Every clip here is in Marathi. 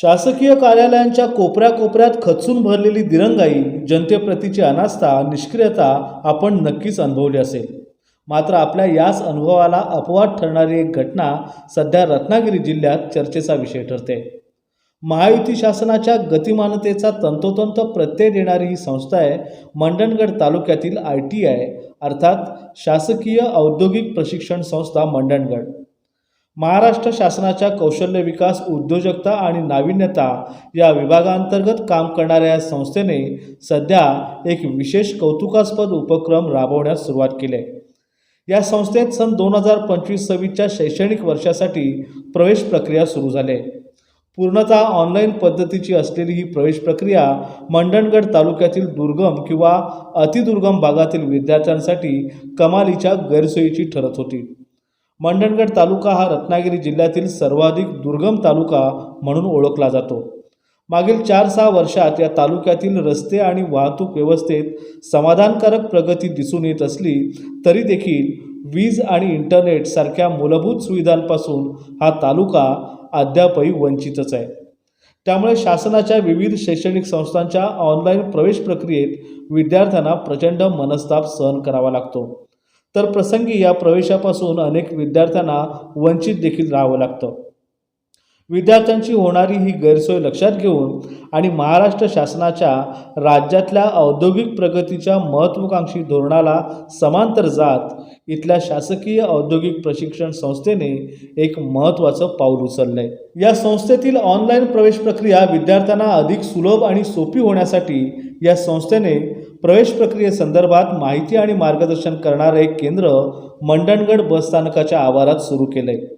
शासकीय कार्यालयांच्या कोपऱ्या कोपऱ्यात खचून भरलेली दिरंगाई जनतेप्रतीची अनास्था निष्क्रियता आपण नक्कीच अनुभवली असेल. मात्र आपल्या याच अनुभवाला अपवाद ठरणारी एक घटना सध्या रत्नागिरी जिल्ह्यात चर्चेचा विषय ठरते. महायुती शासनाच्या गतिमानतेचा तंतोतंत प्रत्यय देणारी ही संस्था आहे मंडणगड तालुक्यातील आय टी आय अर्थात शासकीय औद्योगिक प्रशिक्षण संस्था मंडणगड. महाराष्ट्र शासनाच्या कौशल्य विकास उद्योजकता आणि नाविन्यता या विभागांतर्गत काम करणाऱ्या या संस्थेने सध्या एक विशेष कौतुकास्पद उपक्रम राबवण्यास सुरुवात केली आहे. या संस्थेत सन दोन हजार पंचवीस सव्वीसच्या शैक्षणिक वर्षासाठी प्रवेश प्रक्रिया सुरू झाली आहे. पूर्णतः ऑनलाईन पद्धतीची असलेली ही प्रवेश प्रक्रिया मंडणगड तालुक्यातील दुर्गम किंवा अतिदुर्गम भागातील विद्यार्थ्यांसाठी कमालीच्या गैरसोयीची ठरत होती. मंडणगड तालुका हा रत्नागिरी जिल्ह्यातील सर्वाधिक दुर्गम तालुका म्हणून ओळखला जातो. मागील चार सहा वर्षात या तालुक्यातील रस्ते आणि वाहतूक व्यवस्थेत समाधानकारक प्रगती दिसून येत असली तरी देखील वीज आणि इंटरनेट सारख्या मूलभूत सुविधांपासून हा तालुका अद्यापही वंचितच आहे. त्यामुळे शासनाच्या विविध शैक्षणिक संस्थांच्या ऑनलाईन प्रवेश प्रक्रियेत विद्यार्थ्यांना प्रचंड मनस्ताप सहन करावा लागतो. तर प्रसंगी या प्रवेशापासून अनेक विद्यार्थ्यांना वंचित देखील राहावं लागतं. विद्यार्थ्यांची होणारी ही गैरसोय लक्षात घेऊन आणि महाराष्ट्र शासनाच्या राज्यातल्या औद्योगिक प्रगतीच्या महत्त्वाकांक्षी धोरणाला समांतर जात इथल्या शासकीय औद्योगिक प्रशिक्षण संस्थेने एक महत्त्वाचं पाऊल उचललं आहे या संस्थेतील ऑनलाईन प्रवेश प्रक्रिया विद्यार्थ्यांना अधिक सुलभ आणि सोपी होण्यासाठी या संस्थेने प्रवेश प्रक्रियेसंदर्भात माहिती आणि मार्गदर्शन करणारं एक केंद्र मंडणगड बसस्थानकाच्या आवारात सुरू केलं आहे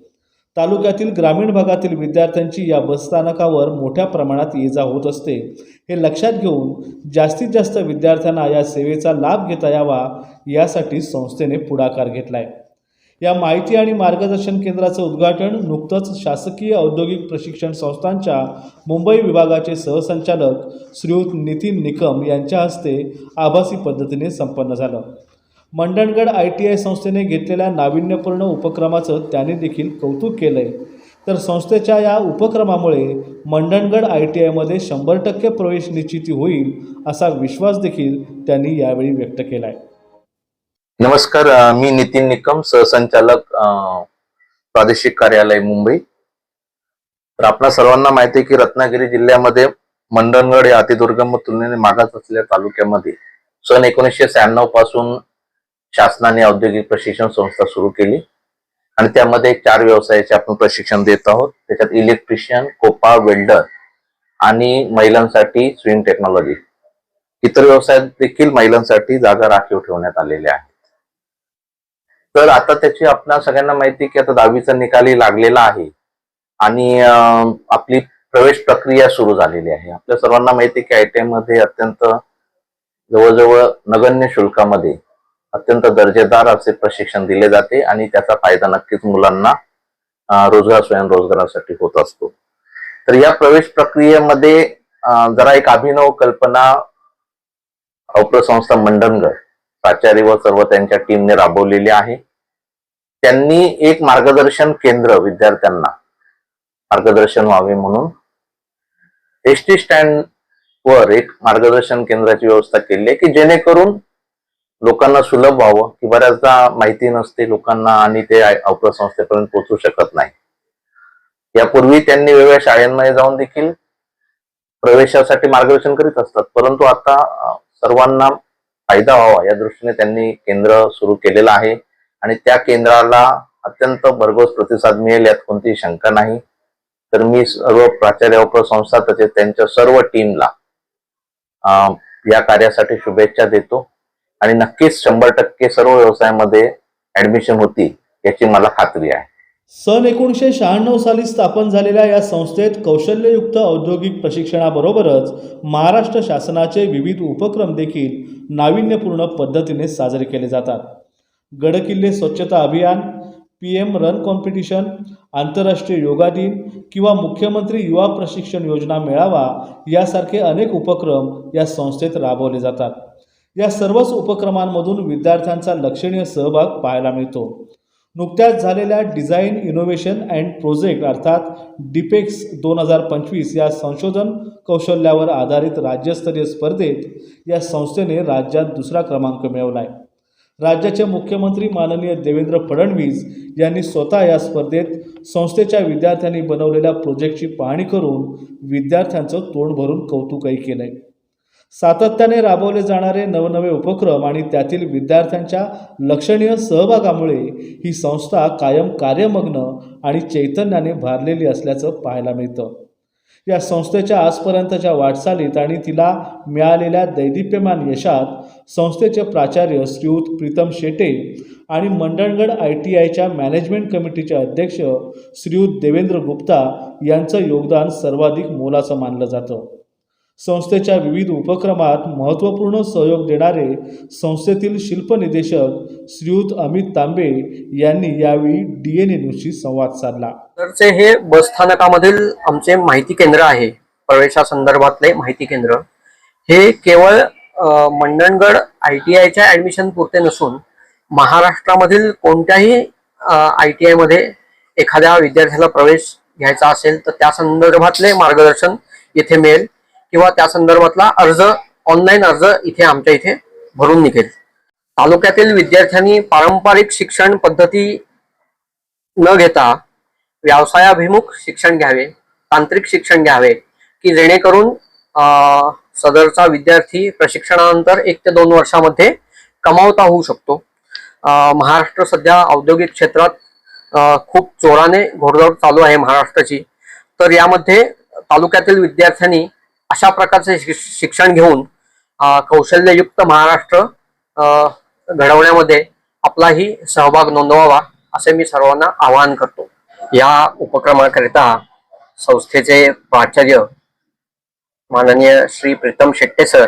तालुक्यातील ग्रामीण भागातील विद्यार्थ्यांची या बसस्थानकावर मोठ्या प्रमाणात ये जा होत असते. हे लक्षात घेऊन जास्तीत जास्त विद्यार्थ्यांना या सेवेचा लाभ घेता यावा यासाठी संस्थेने पुढाकार घेतला आहे या माहिती आणि मार्गदर्शन केंद्राचं उद्घाटन नुकतंच शासकीय औद्योगिक प्रशिक्षण संस्थांच्या मुंबई विभागाचे सहसंचालक श्रीयुत नितीन निकम यांच्या हस्ते आभासी पद्धतीने संपन्न झालं. मंडणगड आय टी आय संस्थेने घेतलेल्या नाविन्यपूर्ण उपक्रमाचं त्याने देखील कौतुक केलं आहे तर संस्थेच्या या उपक्रमामुळे मंडणगड आय टी आयमध्ये शंभर टक्के प्रवेश निश्चिती होईल असा विश्वास देखील त्यांनी यावेळी व्यक्त केला आहे नमस्कार मी नितीन निकम सहसंचालक प्रादेशिक कार्यालय मुंबई. तर आपणा सर्वांना माहिती आहे की रत्नागिरी जिल्ह्यामध्ये मंडणगड या अतिदुर्गम तुलनेने मागास असलेल्या तालुक्यामध्ये सन एकोणीसशे शहाण्णवपासून शासनाने औद्योगिक प्रशिक्षण संस्था सुरू केली. आणि त्यामध्ये चार व्यवसायाचे आपण प्रशिक्षण देत आहोत. त्याच्यात इलेक्ट्रिशियन कोपा वेल्डर आणि महिलांसाठी स्विंग टेक्नॉलॉजी इतर व्यवसायात देखील महिलांसाठी जागा राखीव ठेवण्यात आलेल्या आहेत. तर आता त्याची आपल्या सगळ्यांना माहिती की आता दहावीचा निकालही लागलेला आहे. आणि आपली प्रवेश प्रक्रिया सुरू झालेली आहे. आपल्या सर्वांना माहिती की आय टी मध्ये अत्यंत जवळजवळ नगण्य शुल्कामध्ये अत्यंत दर्जेदार असे प्रशिक्षण दिले जाते आणि त्याचा फायदा नक्कीच मुलांना रोजगार स्वयंरोजगारासाठी होत असतो. तर या प्रवेश प्रक्रियेमध्ये जरा एक अभिनव कल्पना औप्रसंस्था मंडणगड प्राचार्य व सर्व त्यांच्या टीमने राबवलेली आहे. त्यांनी एक मार्गदर्शन केंद्र विद्यार्थ्यांना मार्गदर्शन व्हावे म्हणून. एस टी स्टँड वर एक मार्गदर्शन केंद्राची व्यवस्था केली आहे की जेणेकरून लोकांना सुलभ व्हावं की बऱ्याचदा माहिती नसते लोकांना आणि ते औप्र संस्थेपर्यंत पोहोचू शकत नाही. यापूर्वी त्यांनी वेगवेगळ्या शाळांमध्ये जाऊन देखील प्रवेशासाठी मार्गदर्शन करीत असतात. परंतु आता सर्वांना फायदा व्हावा या दृष्टीने त्यांनी केंद्र सुरू केलेलं आहे. आणि त्या केंद्राला अत्यंत भरघोस प्रतिसाद मिळेल यात कोणतीही शंका नाही. तर मी सर्व प्राचार्य संस्था तसेच त्यांच्या सर्व टीमला या कार्यासाठी शुभेच्छा देतो. आणि नक्कीच शंभर टक्के सर्व व्यवसायामध्ये ऍडमिशन होती याची मला खात्री आहे. सन एकोणीसशे शहाण्णव साली स्थापन झालेल्या या संस्थेत कौशल्ययुक्त औद्योगिक प्रशिक्षणाबरोबरच महाराष्ट्र शासनाचे विविध उपक्रम देखील नाविन्यपूर्ण पद्धतीने साजरे केले जातात. गडकिल्ले स्वच्छता अभियान पी एम रन कॉम्पिटिशन आंतरराष्ट्रीय योगा दिन किंवा मुख्यमंत्री युवा प्रशिक्षण योजना मेळावा यासारखे अनेक उपक्रम या संस्थेत राबवले जातात. या सर्वच उपक्रमांमधून विद्यार्थ्यांचा लक्षणीय सहभाग पाहायला मिळतो. नुकत्याच झालेल्या डिझाईन इनोव्हेशन अँड प्रोजेक्ट अर्थात डिपेक्स दोन हजार पंचवीस या संशोधन कौशल्यावर आधारित राज्यस्तरीय स्पर्धेत या संस्थेने राज्यात दुसरा क्रमांक मिळवला आहे राज्याचे मुख्यमंत्री माननीय देवेंद्र फडणवीस यांनी स्वतः या स्पर्धेत संस्थेच्या विद्यार्थ्यांनी बनवलेल्या प्रोजेक्टची पाहणी करून विद्यार्थ्यांचं तोंड भरून कौतुकही केलं आहे सातत्याने राबवले जाणारे नवनवे उपक्रम आणि त्यातील विद्यार्थ्यांच्या लक्षणीय सहभागामुळे ही संस्था कायम कार्यमग्न आणि चैतन्याने भारलेली असल्याचं पाहायला मिळतं. या संस्थेच्या आजपर्यंतच्या वाटचालीत आणि तिला मिळालेल्या दैदिप्यमान यशात संस्थेचे प्राचार्य श्रीयुत प्रीतम शेटे आणि मंडणगड आय टी आयच्या मॅनेजमेंट कमिटीचे अध्यक्ष श्रीयुत देवेंद्र गुप्ता यांचं योगदान सर्वाधिक मोलाचं मानलं जातं. संस्थेच्या विविध उपक्रमात महत्त्वपूर्ण सहयोग देणारे संस्थेतील शिल्पनिदेशक श्रीयुत अमित तांबे यांनी यावेळी डी एन ए संवाद साधला. तरचे हे बस स्थानकामधील आमचे माहिती केंद्र आहे. प्रवेशासंदर्भातले माहिती केंद्र. हे केवळ मंडणगड आय टी आयच्या ॲडमिशन पुरते नसून महाराष्ट्रामधील कोणत्याही आय टी आयमध्ये एखाद्या विद्यार्थ्याला प्रवेश घ्यायचा असेल तर त्या संदर्भातले मार्गदर्शन येथे मिळेल. किंवा त्या संदर्भातला अर्ज ऑनलाईन अर्ज इथे आमच्या इथे भरून निघेल. तालुक्यातील विद्यार्थ्यांनी पारंपरिक शिक्षण पद्धती न घेता व्यवसायाभिमुख शिक्षण घ्यावे तांत्रिक शिक्षण घ्यावे की जेणेकरून सदरचा विद्यार्थी प्रशिक्षणानंतर एक ते दोन वर्षामध्ये कमावता होऊ शकतो. महाराष्ट्र सध्या औद्योगिक क्षेत्रात खूप जोराने घोडदौड चालू आहे महाराष्ट्राची. तर यामध्ये तालुक्यातील विद्यार्थ्यांनी अशा प्रकारचे शिक्षण घेऊन कौशल्ययुक्त महाराष्ट्र घडवण्यामध्ये आपलाही सहभाग नोंदवावा असे मी सर्वांना आवाहन करतो. या उपक्रमाकरिता संस्थेचे प्राचार्य माननीय श्री प्रीतम शेट्टे सर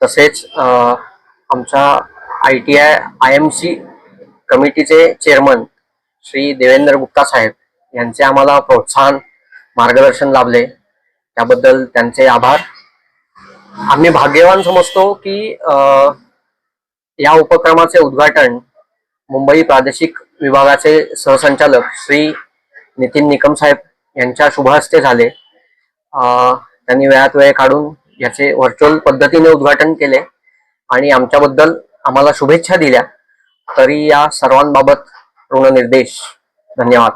तसेच आमच्या I T I I M C कमिटीचे चेअरमन श्री देवेंद्र गुप्ता साहेब यांचे आम्हाला प्रोत्साहन मार्गदर्शन लाभले. त्याबद्दल त्यांचे आभार. आम्ही भाग्यवान समजतो की या उपक्रमाचे उद्घाटन मुंबई प्रादेशिक विभागाचे सहसंचालक श्री नितीन निकम साहेब यांच्या शुभहस्ते झाले. त्यांनी वेळात वेळ काढून याचे व्हर्च्युअल पद्धतीने उद्घाटन केले आणि आमच्याबद्दल आम्हाला शुभेच्छा दिल्या. तरी या सर्वांबाबत ऋणनिर्देश. धन्यवाद.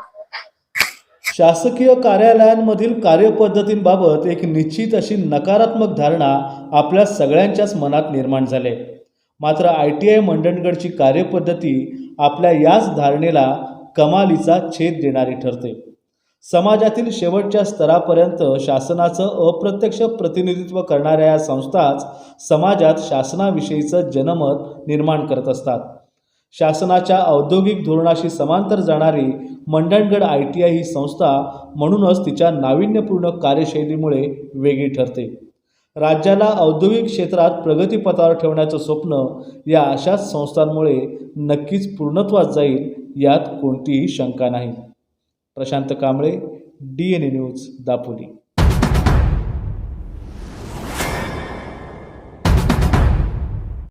शासकीय कार्यालयांमधील कार्यपद्धतींबाबत एक निश्चित अशी नकारात्मक धारणा आपल्या सगळ्यांच्याच मनात निर्माण झाले. मात्र आय टी आय मंडणगडची कार्यपद्धती आपल्या याच धारणेला कमालीचा छेद देणारी ठरते. समाजातील शेवटच्या स्तरापर्यंत शासनाचं अप्रत्यक्ष प्रतिनिधित्व करणाऱ्या या संस्थाच समाजात शासनाविषयीचं जनमत निर्माण करत असतात. शासनाच्या औद्योगिक धोरणाशी समांतर जाणारी मंडणगड आय टी आय ही संस्था म्हणूनच तिच्या नाविन्यपूर्ण कार्यशैलीमुळे वेगळी ठरते. राज्याला औद्योगिक क्षेत्रात प्रगतीपथावर ठेवण्याचं स्वप्न या अशाच संस्थांमुळे नक्कीच पूर्णत्वास जाईल यात कोणतीही शंका नाही. Prashant Kamble D N A news Dapoli.